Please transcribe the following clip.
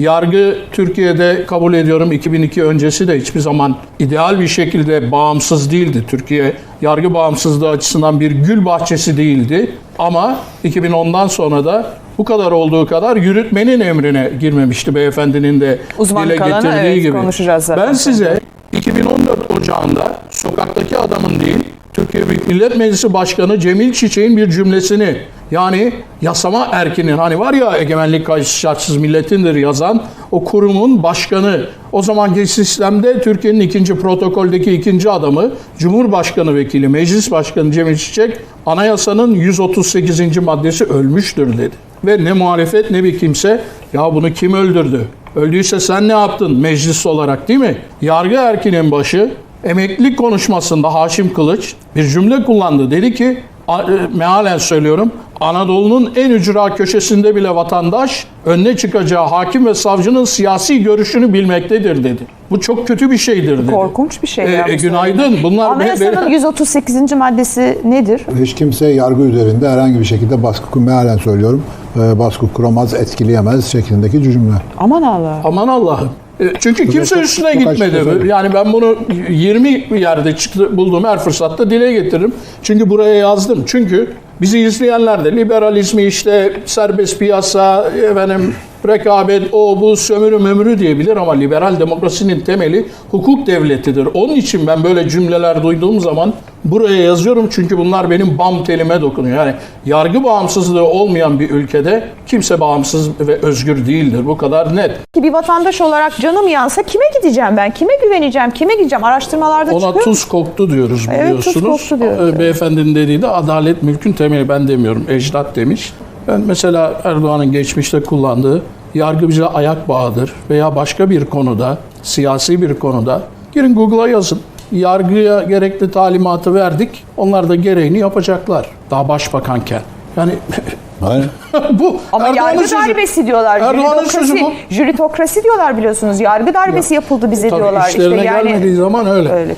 Yargı Türkiye'de kabul ediyorum 2002 öncesi de hiçbir zaman ideal bir şekilde bağımsız değildi. Türkiye yargı bağımsızlığı açısından bir gül bahçesi değildi. Ama 2010'dan sonra da bu kadar olduğu kadar yürütmenin emrine girmemişti beyefendinin de Uzmanlık dile getirdiği evet, gibi. konuşacağız zaten. Ben size 2014 Ocağı'nda sokaktaki adamın değil, Türkiye Büyük Millet Meclisi Başkanı Cemil Çiçek'in bir cümlesini yani yasama erkinin hani var ya egemenlik kayıtsız şartsız milletindir yazan o kurumun başkanı o zamanki sistemde Türkiye'nin ikinci protokoldeki ikinci adamı Cumhurbaşkanı Vekili Meclis Başkanı Cemil Çiçek anayasanın 138. maddesi ölmüştür dedi. Ve ne muhalefet ne bir kimse ya bunu kim öldürdü? Öldüyse sen ne yaptın meclis olarak değil mi? Yargı erkinin başı emeklilik konuşmasında Haşim Kılıç bir cümle kullandı. Dedi ki e, mealen söylüyorum Anadolu'nun en ücra köşesinde bile vatandaş önüne çıkacağı hakim ve savcının siyasi görüşünü bilmektedir dedi. Bu çok kötü bir şeydir dedi. Korkunç bir şey E, e, günaydın. Bunlar Anayasanın 138. maddesi nedir? Hiç kimse yargı üzerinde herhangi bir şekilde baskı mealen söylüyorum. e, Baskı kuramaz, etkileyemez şeklindeki cümle. Aman Allah. Aman Allah'ım. E, Çünkü kimse çok- üstüne çok gitmedi. söyleyeyim. Yani ben bunu 20 yerde çıktı, bulduğum her fırsatta dile getiririm. Çünkü buraya yazdım. Çünkü bizi izleyenler de liberalizmi işte serbest piyasa, efendim rekabet, o bu sömürü mömürü diyebilir ama liberal demokrasinin temeli hukuk devletidir. Onun için ben böyle cümleler duyduğum zaman buraya yazıyorum çünkü bunlar benim bam telime dokunuyor. Yani yargı bağımsızlığı olmayan bir ülkede kimse bağımsız ve özgür değildir. Bu kadar net. Ki bir vatandaş olarak canım yansa kime gideceğim ben? Kime güveneceğim? Kime gideceğim? Araştırmalarda Ona çıkıyor. tuz koktu diyoruz Evet, biliyorsunuz. tuz koktu diyoruz. Ee, Beyefendinin dediği de adalet mülkün temeli ben demiyorum. Ecdat demiş. Ben mesela Erdoğan'ın geçmişte kullandığı yargı bize ayak bağıdır veya başka bir konuda, siyasi bir konuda girin Google'a yazın. Yargıya gerekli talimatı verdik. Onlar da gereğini yapacaklar. Daha başbakanken. Yani Hayır. bu Ama Erdoğan'ın yargı sözü. darbesi diyorlar. Erdoğan'ın Jüritokrasi, sözü bu. jüritokrasi diyorlar biliyorsunuz. Yargı darbesi yapıldı bize Tabii diyorlar. işlerine işte yani gelmediği zaman öyle. öyle.